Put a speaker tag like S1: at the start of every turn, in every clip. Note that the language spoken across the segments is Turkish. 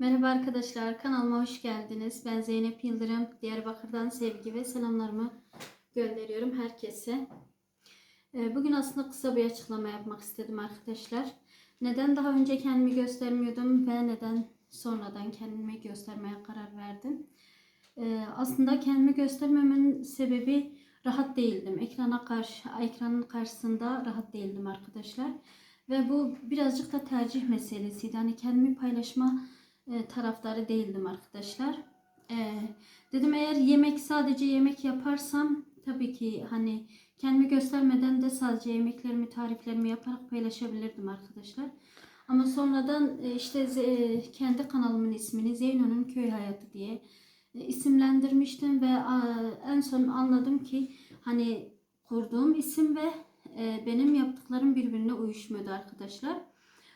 S1: Merhaba arkadaşlar, kanalıma hoş geldiniz. Ben Zeynep Yıldırım. Diyarbakır'dan sevgi ve selamlarımı gönderiyorum herkese. Ee, Bugün aslında kısa bir açıklama yapmak istedim arkadaşlar. Neden daha önce kendimi göstermiyordum ve neden sonradan kendimi göstermeye karar verdim. Ee, Aslında kendimi göstermemenin sebebi rahat değildim. Ekrana karşı, ekranın karşısında rahat değildim arkadaşlar. Ve bu birazcık da tercih meselesiydi. Hani kendimi paylaşma e, taraftarı değildim arkadaşlar. E, dedim eğer yemek sadece yemek yaparsam tabii ki hani kendimi göstermeden de sadece yemeklerimi, tariflerimi yaparak paylaşabilirdim arkadaşlar. Ama sonradan e, işte ze- kendi kanalımın ismini Zeyno'nun Köy Hayatı diye e, isimlendirmiştim ve en son anladım ki hani kurduğum isim ve e, benim yaptıklarım birbirine uyuşmuyordu arkadaşlar.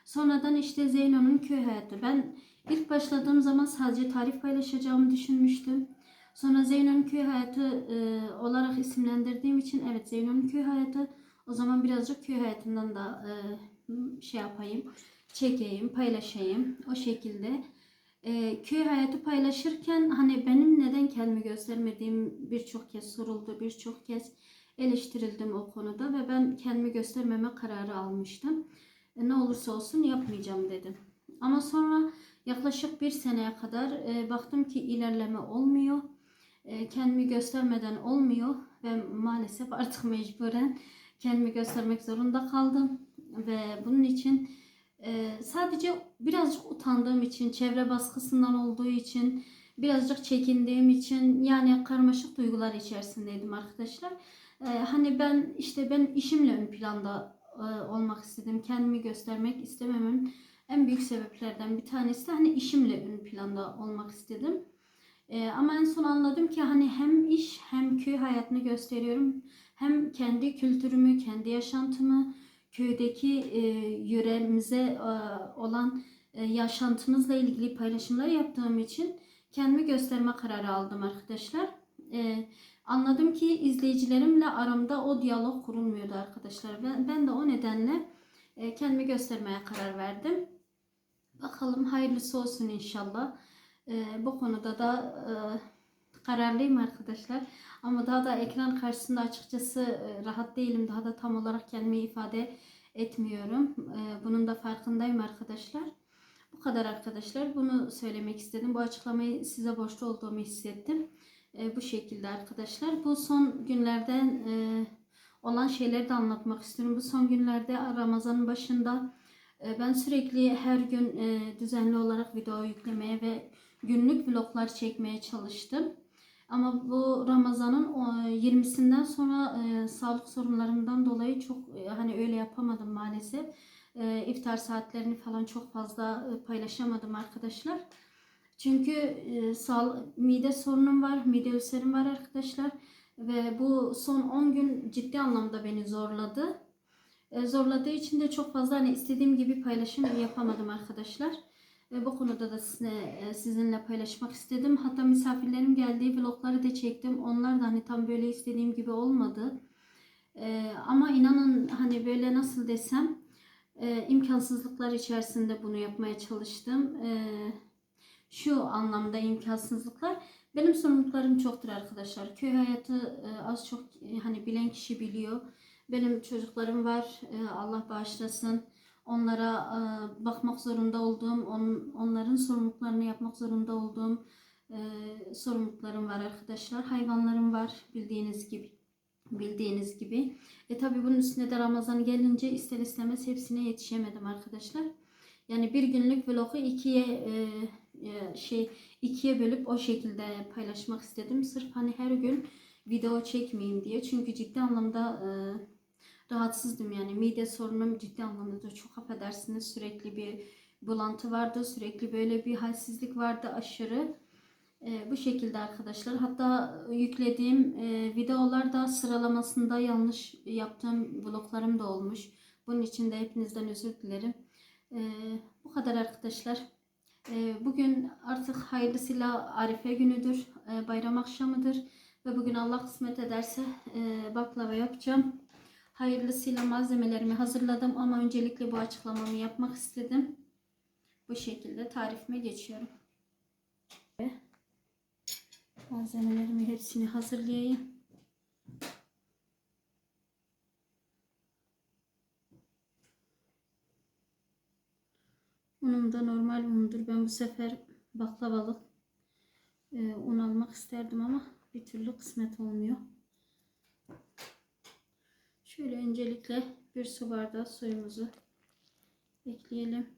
S1: Sonradan işte Zeyno'nun köy hayatı. Ben ilk başladığım zaman sadece tarif paylaşacağımı düşünmüştüm. Sonra Zeyno'nun köy hayatı e, olarak isimlendirdiğim için evet Zeyno'nun köy hayatı o zaman birazcık köy hayatından da e, şey yapayım, çekeyim, paylaşayım o şekilde. E, köy hayatı paylaşırken hani benim neden kendimi göstermediğim birçok kez soruldu, birçok kez eleştirildim o konuda ve ben kendimi göstermeme kararı almıştım. E, ne olursa olsun yapmayacağım dedim. Ama sonra yaklaşık bir seneye kadar e, baktım ki ilerleme olmuyor. E, kendimi göstermeden olmuyor ve maalesef artık mecburen kendimi göstermek zorunda kaldım. Ve bunun için e, sadece birazcık utandığım için, çevre baskısından olduğu için, birazcık çekindiğim için yani karmaşık duygular içerisindeydim arkadaşlar. E, hani ben işte ben işimle ön planda e, olmak istedim. Kendimi göstermek istememin en büyük sebeplerden bir tanesi de hani işimle ön planda olmak istedim. E, ama en son anladım ki hani hem iş hem köy hayatını gösteriyorum. Hem kendi kültürümü, kendi yaşantımı, köydeki e, yöremize e, olan e, yaşantımızla ilgili paylaşımlar yaptığım için kendimi gösterme kararı aldım arkadaşlar. E, anladım ki izleyicilerimle aramda o diyalog kurulmuyordu arkadaşlar. Ben, ben de o nedenle e, kendimi göstermeye karar verdim. Bakalım hayırlısı olsun inşallah. E, bu konuda da e, kararlıyım arkadaşlar. Ama daha da ekran karşısında açıkçası e, rahat değilim. Daha da tam olarak kendimi ifade etmiyorum. E, bunun da farkındayım arkadaşlar. Bu kadar arkadaşlar. Bunu söylemek istedim. Bu açıklamayı size borçlu olduğumu hissettim. E, bu şekilde arkadaşlar. Bu son günlerden e, olan şeyleri de anlatmak istiyorum. Bu son günlerde Ramazan'ın başında ben sürekli her gün e, düzenli olarak video yüklemeye ve günlük vloglar çekmeye çalıştım. Ama bu Ramazan'ın o 20'sinden sonra e, sağlık sorunlarından dolayı çok e, hani öyle yapamadım maalesef. İftar saatlerini falan çok fazla paylaşamadım arkadaşlar. Çünkü mide sorunum var, mide ülserim var arkadaşlar. Ve bu son 10 gün ciddi anlamda beni zorladı. E, zorladığı için de çok fazla hani istediğim gibi paylaşım yapamadım arkadaşlar. Ve bu konuda da sizinle, e, sizinle paylaşmak istedim. Hatta misafirlerim geldiği vlogları da çektim. Onlar da hani tam böyle istediğim gibi olmadı. E, ama inanın hani böyle nasıl desem e, imkansızlıklar içerisinde bunu yapmaya çalıştım. E, şu anlamda imkansızlıklar. Benim sorumluluklarım çoktur arkadaşlar. Köy hayatı e, az çok e, hani bilen kişi biliyor. Benim çocuklarım var. E, Allah bağışlasın. Onlara e, bakmak zorunda olduğum, on, onların sorumluluklarını yapmak zorunda olduğum e, sorumluluklarım var arkadaşlar. Hayvanlarım var bildiğiniz gibi. Bildiğiniz gibi. E tabi bunun üstüne de Ramazan gelince ister istemez hepsine yetişemedim arkadaşlar. Yani bir günlük vlogu ikiye e, e, şey ikiye bölüp o şekilde paylaşmak istedim. Sırf hani her gün video çekmeyeyim diye. Çünkü ciddi anlamda e, rahatsızdım yani. Mide sorunum ciddi anlamda da çok affedersiniz. Sürekli bir bulantı vardı sürekli böyle bir halsizlik vardı aşırı. E, bu şekilde arkadaşlar. Hatta yüklediğim e, videolar da sıralamasında yanlış yaptığım bloklarım da olmuş. Bunun için de hepinizden özür dilerim. E, bu kadar arkadaşlar. E, bugün artık hayırlısıyla Arife günüdür e, bayram akşamıdır. Ve bugün Allah kısmet ederse e, baklava yapacağım Hayırlısıyla malzemelerimi hazırladım ama öncelikle bu açıklamamı yapmak istedim. Bu şekilde tarifime geçiyorum. Malzemelerimi hepsini hazırlayayım. Unum da normal undur. Ben bu sefer baklavalık e, un almak isterdim ama bir türlü kısmet olmuyor. Şöyle öncelikle bir su bardağı suyumuzu ekleyelim.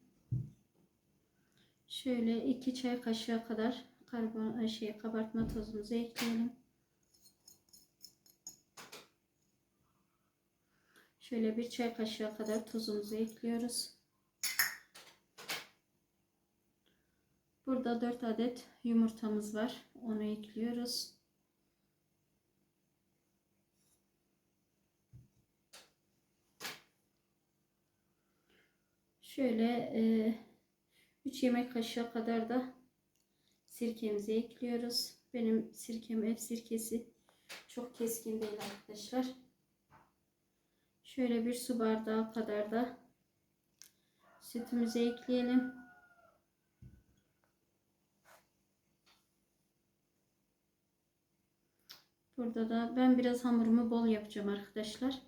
S1: Şöyle iki çay kaşığı kadar karbon şey kabartma tozumuzu ekleyelim. Şöyle bir çay kaşığı kadar tuzumuzu ekliyoruz. Burada 4 adet yumurtamız var. Onu ekliyoruz. Şöyle 3 yemek kaşığı kadar da sirkemizi ekliyoruz. Benim sirkem ev sirkesi çok keskin değil arkadaşlar. Şöyle bir su bardağı kadar da sütümüzü ekleyelim. Burada da ben biraz hamurumu bol yapacağım arkadaşlar.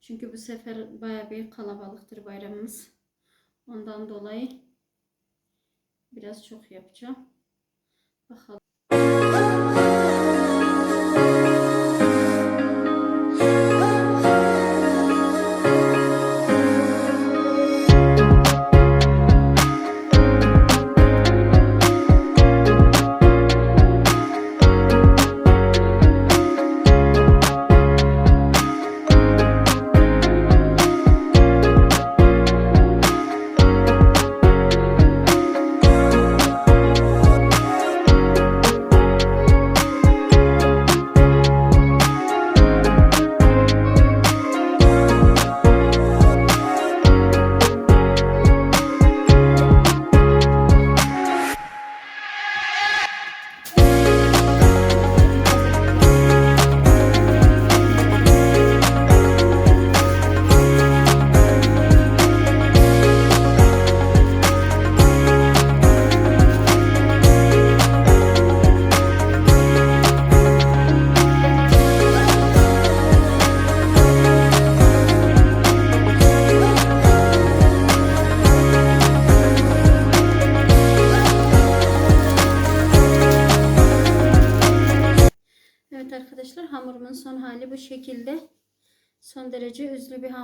S1: Çünkü bu sefer baya bir kalabalıktır bayramımız. Ondan dolayı biraz çok yapacağım. Bakalım.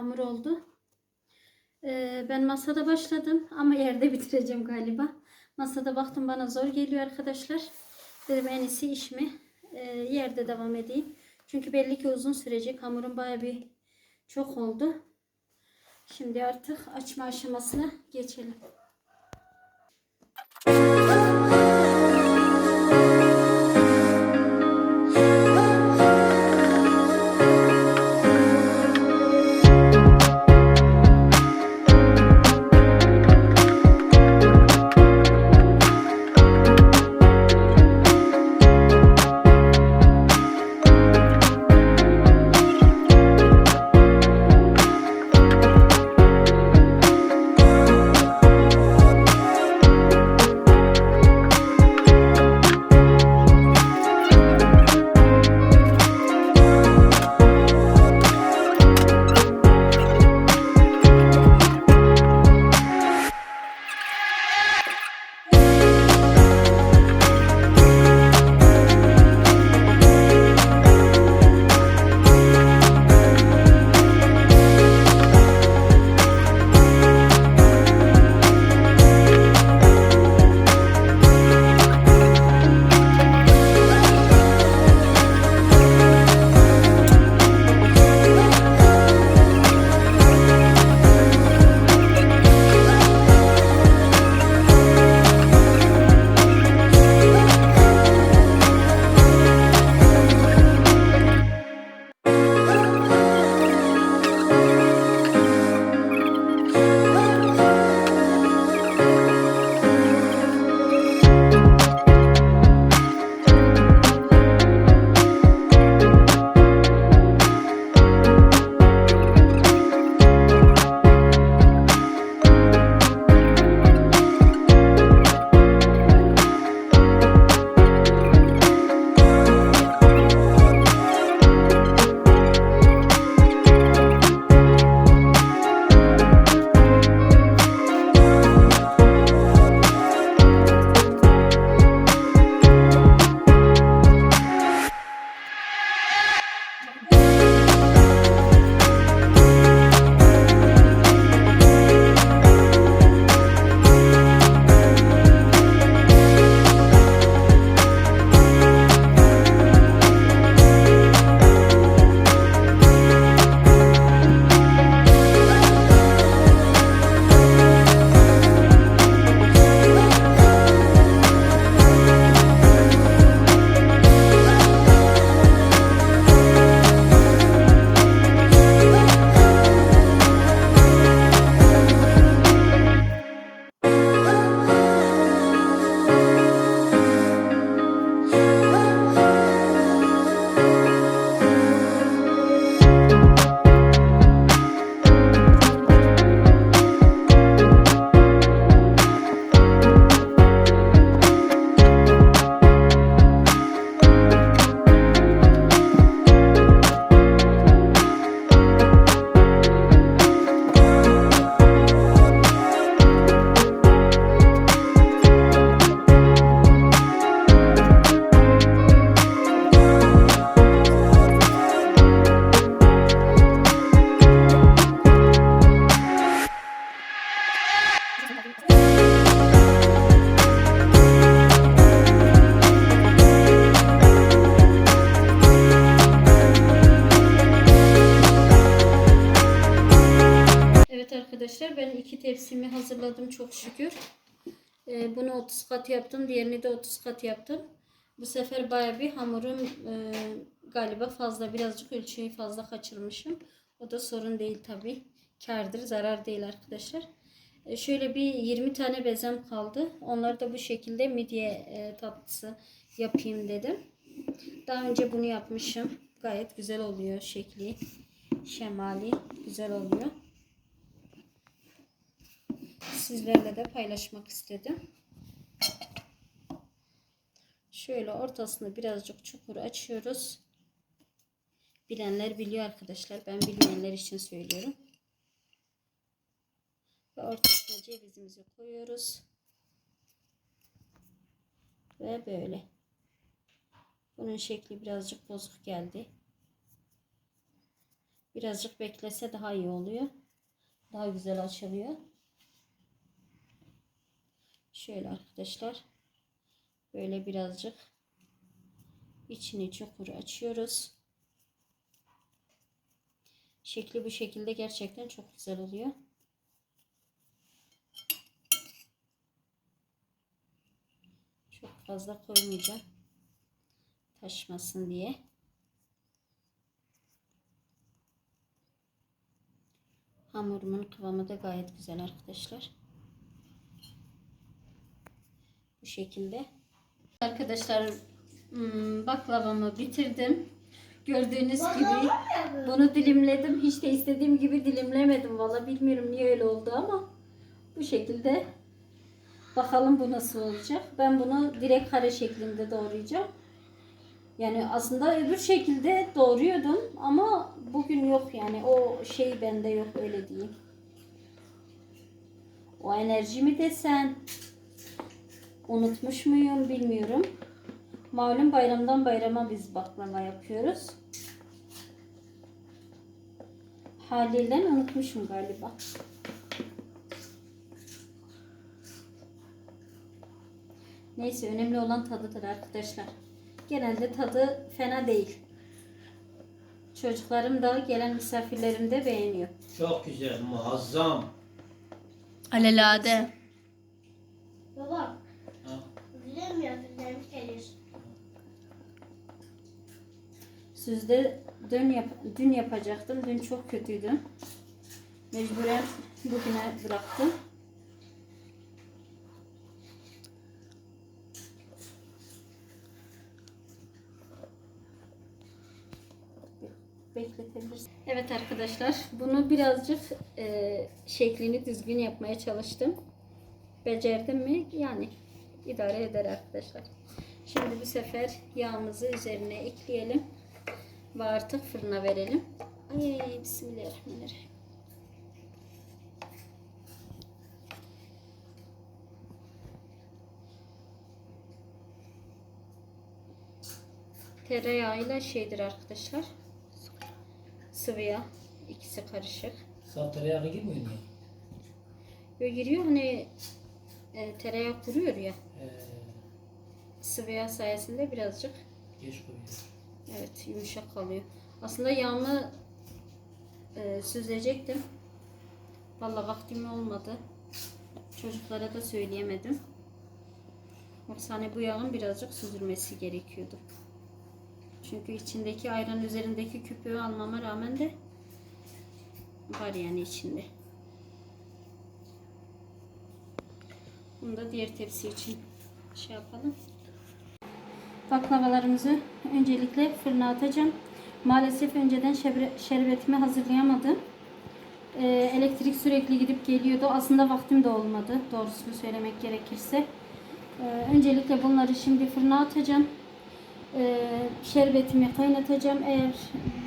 S1: Hamur oldu. Ee, ben masada başladım ama yerde bitireceğim galiba. Masada baktım bana zor geliyor arkadaşlar. Dedim en iyisi işimi e, yerde devam edeyim. Çünkü belli ki uzun sürecek. Hamurum baya bir çok oldu. Şimdi artık açma aşamasına geçelim. Hazırladım çok şükür. Ee, bunu 30 kat yaptım. Diğerini de 30 kat yaptım. Bu sefer baya bir hamurum e, galiba fazla birazcık ölçüyü fazla kaçırmışım. O da sorun değil tabi. Kardır zarar değil arkadaşlar. E, şöyle bir 20 tane bezem kaldı. Onları da bu şekilde midye e, tatlısı yapayım dedim. Daha önce bunu yapmışım. Gayet güzel oluyor şekli. Şemali güzel oluyor. Sizlerle de paylaşmak istedim. Şöyle ortasını birazcık çukur açıyoruz. Bilenler biliyor arkadaşlar. Ben bilmeyenler için söylüyorum. Ve ortasına cevizimizi koyuyoruz. Ve böyle. Bunun şekli birazcık bozuk geldi. Birazcık beklese daha iyi oluyor. Daha güzel açılıyor. Şöyle arkadaşlar. Böyle birazcık içini çukuru açıyoruz. Şekli bu şekilde gerçekten çok güzel oluyor. Çok fazla koymayacağım. Taşmasın diye. Hamurumun kıvamı da gayet güzel arkadaşlar. Bu şekilde. Arkadaşlar hmm, baklavamı bitirdim. Gördüğünüz gibi bunu dilimledim. Hiç de istediğim gibi dilimlemedim. Valla bilmiyorum niye öyle oldu ama bu şekilde. Bakalım bu nasıl olacak. Ben bunu direkt kare şeklinde doğrayacağım. Yani aslında öbür şekilde doğruyordum ama bugün yok yani o şey bende yok öyle diyeyim. O enerji mi desen unutmuş muyum bilmiyorum. Malum bayramdan bayrama biz baklava yapıyoruz. Haliyle unutmuşum galiba. Neyse önemli olan tadıdır arkadaşlar. Genelde tadı fena değil. Çocuklarım da gelen misafirlerim de beğeniyor.
S2: Çok güzel, muazzam.
S3: Alelade.
S4: Baba,
S2: Ha,
S4: biliyor musun yapacağım gelir?
S1: Sizde dün, yap dün yapacaktım. Dün çok kötüydüm. Mecburen bugüne bıraktım. Bekletebiliriz. Evet arkadaşlar, bunu birazcık e, şeklini düzgün yapmaya çalıştım. Becerdim mi? Yani idare eder arkadaşlar. Şimdi bu sefer yağımızı üzerine ekleyelim ve artık fırına verelim. Ay bismillahirrahmanirrahim. Tereyağıyla şeydir arkadaşlar. Sıvı yağ. ikisi karışık.
S2: Saf tereyağı girmiyor niye?
S1: Böyle giriyor hani e, tereyağı kuruyor ya.
S2: Ee,
S1: Sıvı yağ sayesinde birazcık
S2: geç koyuyor.
S1: Evet yumuşak kalıyor. Aslında yağını e, süzecektim. Vallahi vaktim olmadı. Çocuklara da söyleyemedim. Yoksa hani bu yağın birazcık süzülmesi gerekiyordu. Çünkü içindeki ayran üzerindeki küpüğü almama rağmen de var yani içinde. Bunu da diğer tepsi için şey yapalım. Baklavalarımızı öncelikle fırına atacağım. Maalesef önceden şerbetimi hazırlayamadım. Ee, elektrik sürekli gidip geliyordu. Aslında vaktim de olmadı. Doğrusunu söylemek gerekirse. Ee, öncelikle bunları şimdi fırına atacağım. Ee, şerbetimi kaynatacağım. Eğer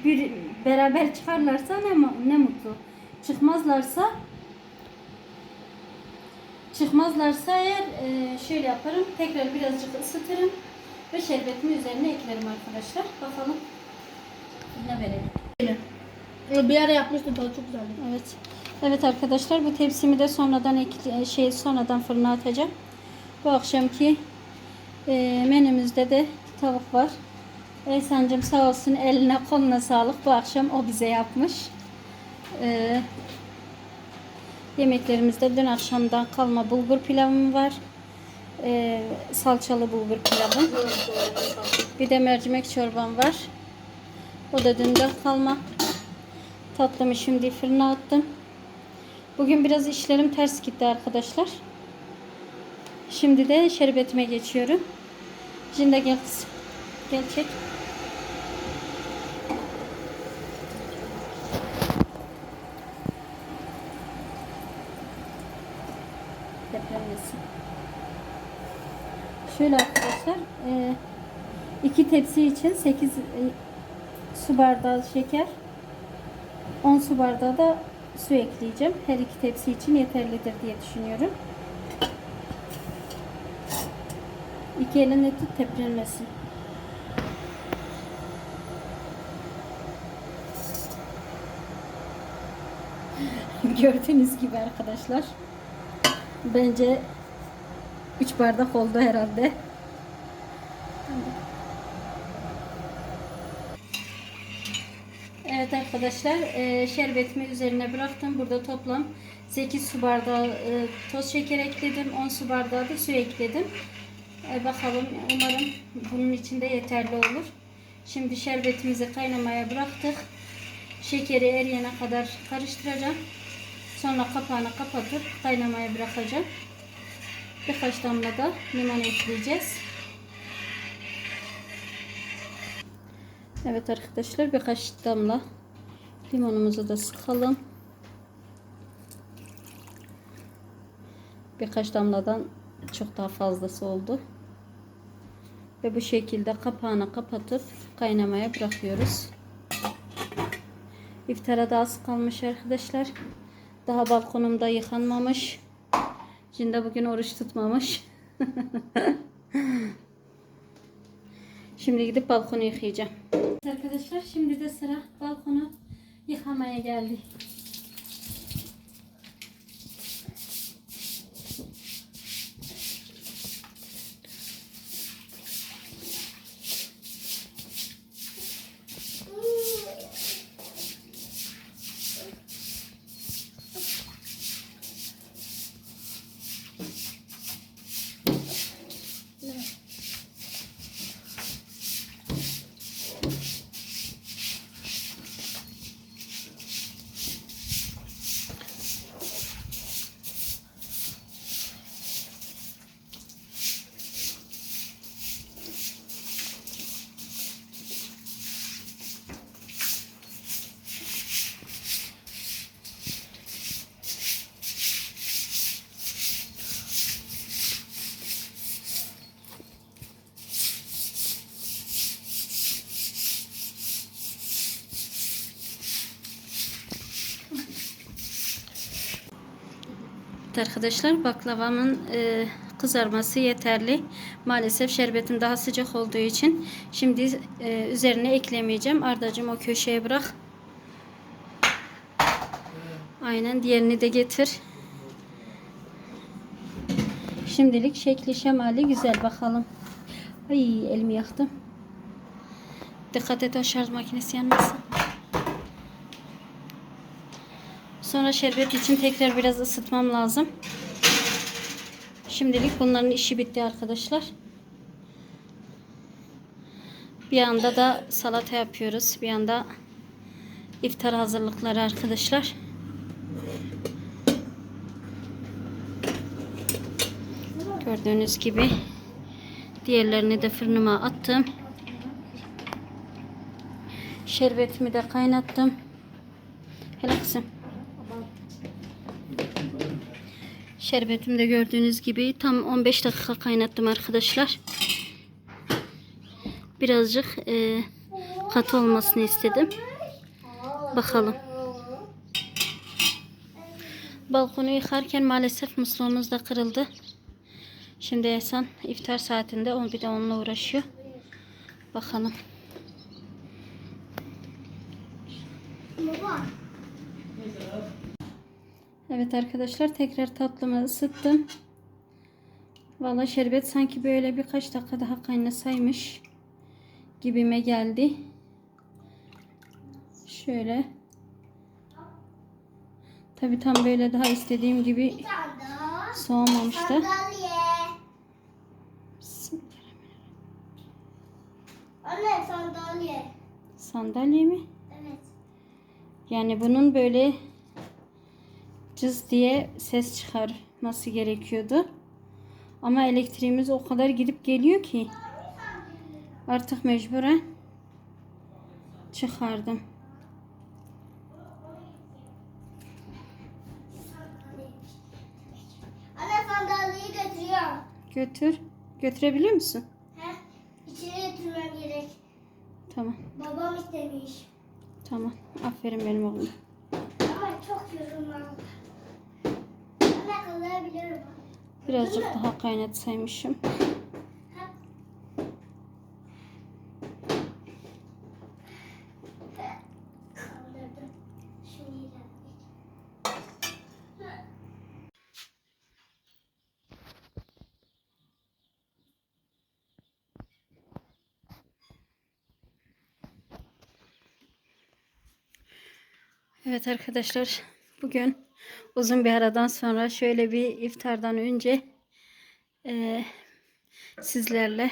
S1: bir beraber çıkarlarsa ne, ne mutlu. Çıkmazlarsa çıkmazlarsa eğer e, şöyle yaparım. Tekrar birazcık ısıtırım ve şerbetimi üzerine eklerim arkadaşlar. Bakalım ne verelim.
S3: Bir ara yapmıştım tadı çok güzeldi.
S1: Evet. Evet arkadaşlar bu tepsimi de sonradan ekle, şey sonradan fırına atacağım. Bu akşamki e, menümüzde de tavuk var. Ehsan'cığım sağ olsun eline koluna sağlık. Bu akşam o bize yapmış. E, Yemeklerimizde dün akşamdan kalma bulgur pilavım var. Ee, salçalı bulgur pilavım. Bir de mercimek çorbam var. O da dünden kalma. Tatlımı şimdi fırına attım. Bugün biraz işlerim ters gitti arkadaşlar. Şimdi de şerbetime geçiyorum. Şimdi gel kızım. Gel çek. Şöyle arkadaşlar. e, iki tepsi için 8 su bardağı şeker. 10 su bardağı da su ekleyeceğim. Her iki tepsi için yeterlidir diye düşünüyorum. İki elinle tut teprenmesin. Gördüğünüz gibi arkadaşlar. Bence 3 bardak oldu herhalde. Evet arkadaşlar e, şerbetimi üzerine bıraktım. Burada toplam 8 su bardağı e, toz şeker ekledim. 10 su bardağı da su ekledim. E, bakalım umarım bunun içinde yeterli olur. Şimdi şerbetimizi kaynamaya bıraktık. Şekeri eriyene kadar karıştıracağım. Sonra kapağını kapatıp kaynamaya bırakacağım. Birkaç damla da limon ekleyeceğiz. Evet arkadaşlar birkaç damla limonumuzu da sıkalım. Birkaç damladan çok daha fazlası oldu. Ve bu şekilde kapağını kapatıp kaynamaya bırakıyoruz. İftara da az kalmış arkadaşlar. Daha balkonumda yıkanmamış. Şimdi bugün oruç tutmamış. Şimdi gidip balkonu yıkayacağım. Arkadaşlar şimdi de sıra balkonu yıkamaya geldi. Arkadaşlar baklavamın e, kızarması yeterli. Maalesef şerbetim daha sıcak olduğu için şimdi e, üzerine eklemeyeceğim. Ardacığım o köşeye bırak. Aynen diğerini de getir. Şimdilik şekli şemali güzel bakalım. Ay elimi yaktım. Dikkat et o şarj makinesi yanmasın. Sonra şerbet için tekrar biraz ısıtmam lazım. Şimdilik bunların işi bitti arkadaşlar. Bir anda da salata yapıyoruz. Bir anda iftar hazırlıkları arkadaşlar. Gördüğünüz gibi diğerlerini de fırınıma attım. Şerbetimi de kaynattım. Hele kızım. Şerbetimi de gördüğünüz gibi tam 15 dakika kaynattım arkadaşlar. Birazcık e, katı olmasını istedim. Bakalım. Balkonu yıkarken maalesef musluğumuz da kırıldı. Şimdi Ehsan iftar saatinde on bir de onunla uğraşıyor. Bakalım.
S4: Baba.
S1: Evet arkadaşlar tekrar tatlımı ısıttım. Valla şerbet sanki böyle birkaç dakika daha kaynasaymış gibime geldi. Şöyle. Tabi tam böyle daha istediğim gibi soğumamıştı.
S4: Anne sandalye.
S1: Sandalye mi?
S4: Evet.
S1: Yani bunun böyle cız diye ses çıkarması gerekiyordu. Ama elektriğimiz o kadar gidip geliyor ki artık mecburen çıkardım.
S4: Anne sandalyeyi götürüyor.
S1: Götür. Götürebiliyor musun?
S4: He? İçeri götürmem gerek.
S1: Tamam.
S4: Babam istemiş.
S1: Tamam. Aferin benim oğlum.
S4: Ama çok yorulmam.
S1: Birazcık daha kaynatsaymışım. Evet arkadaşlar bugün uzun bir aradan sonra şöyle bir iftardan önce eee, sizlerle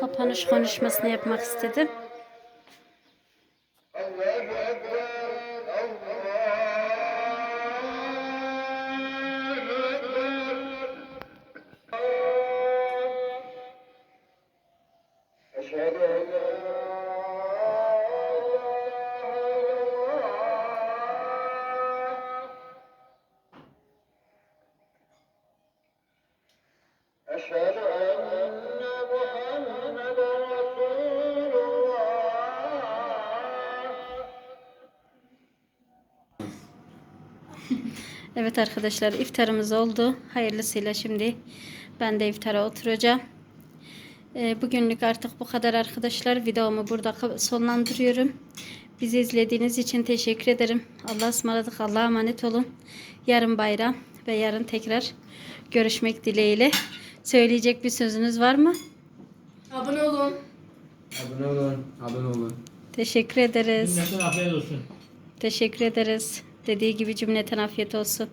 S1: kapanış konuşmasını yapmak istedim. Evet arkadaşlar iftarımız oldu. Hayırlısıyla şimdi ben de iftara oturacağım. Ee, bugünlük artık bu kadar arkadaşlar. Videomu burada sonlandırıyorum. Bizi izlediğiniz için teşekkür ederim. Allah'a ısmarladık. Allah'a emanet olun. Yarın bayram ve yarın tekrar görüşmek dileğiyle. Söyleyecek bir sözünüz var mı?
S5: Abone olun.
S6: Abone olun. Abone olun.
S1: Teşekkür ederiz.
S2: Afiyet olsun.
S1: Teşekkür ederiz. Dediği gibi cümleten afiyet olsun.